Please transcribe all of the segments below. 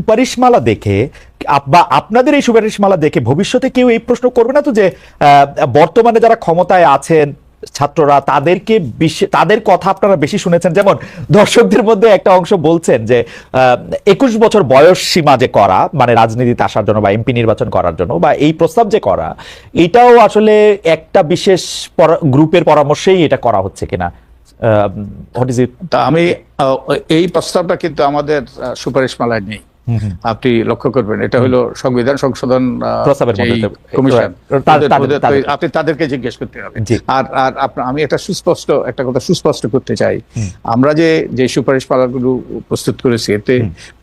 সুপারিশমালা দেখে বা আপনাদের এই সুপারিশমালা দেখে ভবিষ্যতে কেউ এই প্রশ্ন করবে না তো যে বর্তমানে যারা ক্ষমতায় আছেন ছাত্ররা, তাদেরকে তাদের কথা আপনারা বেশি শুনেছেন। যেমন দর্শকদের মধ্যে একটা অংশ বলছেন যে একুশ বছর বয়স সীমা যে করা মানে রাজনীতিতে আসার জন্য বা এমপি নির্বাচন করার জন্য বা এই প্রস্তাব যে করা, এটাও আসলে একটা বিশেষ পরা- গ্রুপের পরামর্শেই এটা করা হচ্ছে কিনা। আমি এই প্রস্তাবটা কিন্তু আমাদের সুপারিশমালায় নেই। আপনি লক্ষ্য করবেন এটা হলো সংবিধান সংশোধন কমিশন আপনি তাদেরকে জিজ্ঞেস করতে হবে। আর আর আমি একটা সুস্পষ্ট একটা কথা সুস্পষ্ট করতে চাই। আমরা যে যে সুপারিশমালাগুলো প্রস্তুত করেছি এতে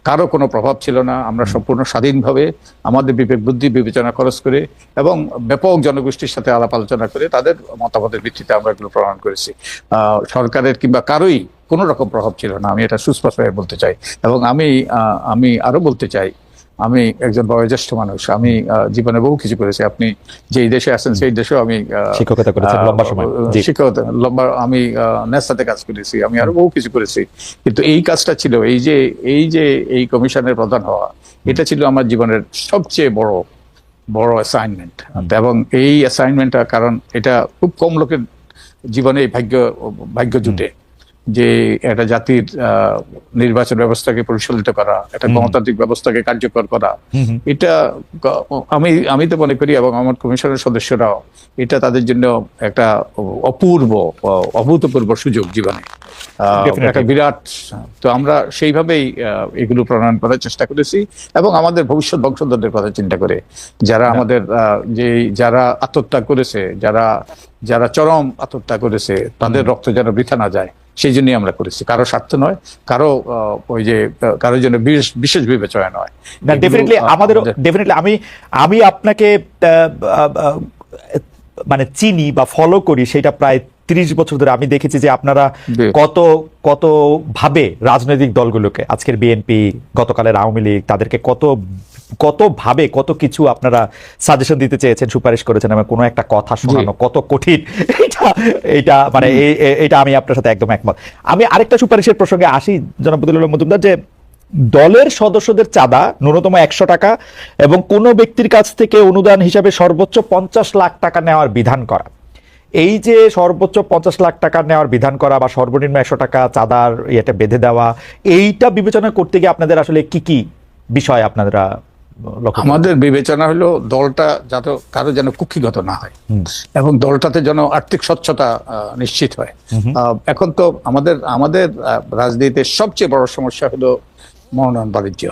কারও কোনো প্রভাব ছিল না। আমরা সম্পূর্ণ স্বাধীনভাবে আমাদের বিবেক বুদ্ধি বিবেচনা খরচ করে এবং ব্যাপক জনগোষ্ঠীর সাথে আলাপ আলোচনা করে তাদের মতামতের ভিত্তিতে আমরা এগুলো প্রমাণ করেছি। আহ, সরকারের কিংবা কারোই কোনো রকম প্রভাব ছিল না আমি এটা সুস্পষ্টভাবে বলতে চাই। এবং আমি আমি আরও বলতে চাই আমি একজন বয়োজ্যেষ্ঠ মানুষ আমি জীবনে বহু কিছু করেছি। আপনি যেই দেশে আছেন সেই দেশেও আমি শিক্ষকতা লম্বা সময়। শিক্ষকতা লম্বা আমি নেসাতে কাজ করেছি আমি আরও বহু কিছু করেছি। কিন্তু এই কাজটা ছিল এই যে এই যে এই কমিশনের প্রধান হওয়া এটা ছিল আমার জীবনের সবচেয়ে বড় বড় অ্যাসাইনমেন্ট এবং এই অ্যাসাইনমেন্টটা কারণ এটা খুব কম লোকের জীবনে এই ভাগ্য ভাগ্য জুটে। যে একটা জাতির আহ, নির্বাচন ব্যবস্থাকে পরিচালিত করা একটা গণতান্ত্রিক ব্যবস্থাকে কার্যকর করা এটা আমি আমি তো মনে করি এবং আমার কমিশনের সদস্যরাও এটা তাদের জন্য একটা অপূর্ব অভূতপূর্ব সুযোগ জীবনে। একটা বিরাট তো আমরা সেইভাবেই এগুলো প্রণয়ন করার চেষ্টা করেছি এবং আমাদের ভবিষ্যৎ বংশধরদের কথা চিন্তা করে যারা আমাদের আহ, যে যারা আত্মহত্যা করেছে যারা যারা চরম আত্মহত্যা করেছে তাদের রক্ত যেন বৃথা না যায়। সেই জন্যই আমরা করেছি। কারও স্বার্থ নয় কারও ওই যে কারোর জন্য বিশেষ বিবেচনা নয়। না ডেফিনেটলি আমাদের ডেফিনেটলি আমি আমি আপনাকে মানে চিনি বা ফলো করি সেটা প্রায় ত্রিশ বছর ধরে। আমি দেখেছি যে আপনারা কত কত ভাবে রাজনৈতিক দলগুলোকে আজকের বিএনপি গতকালের আওয়ামী লীগ তাদেরকে কত কত ভাবে কত কিছু আপনারা সাজেশন দিতে চেয়েছেন সুপারিশ করেছেন এবং কোনো একটা কথা শোনানো কত কঠিন এটা এটা মানে এটা আমি আপনার সাথে একদম একমত। আমি আরেকটা সুপারিশের প্রসঙ্গে আসি বদুল্লাহ মজুমদার যে দলের সদস্যদের চাঁদা ন্যূনতম একশো টাকা এবং কোনো ব্যক্তির কাছ থেকে অনুদান হিসাবে সর্বোচ্চ পঞ্চাশ লাখ টাকা নেওয়ার বিধান করা। এই যে সর্বোচ্চ পঞ্চাশ লাখ টাকা নেওয়ার বিধান করা বা সর্বনিম্ন একশো টাকা চাঁদার ইয়েটা বেঁধে দেওয়া এইটা বিবেচনা করতে গিয়ে আপনাদের আসলে কি কি বিষয় আপনারা? আমাদের বিবেচনা হলো দলটা যাতে কারও যেন কুক্ষিগত না হয়। এবং দলটাতে যেন আর্থিক স্বচ্ছতা নিশ্চিত হয়। আহ, এখন তো আমাদের আমাদের রাজনীতির সবচেয়ে বড় সমস্যা হলো মনোনয়ন বাণিজ্য।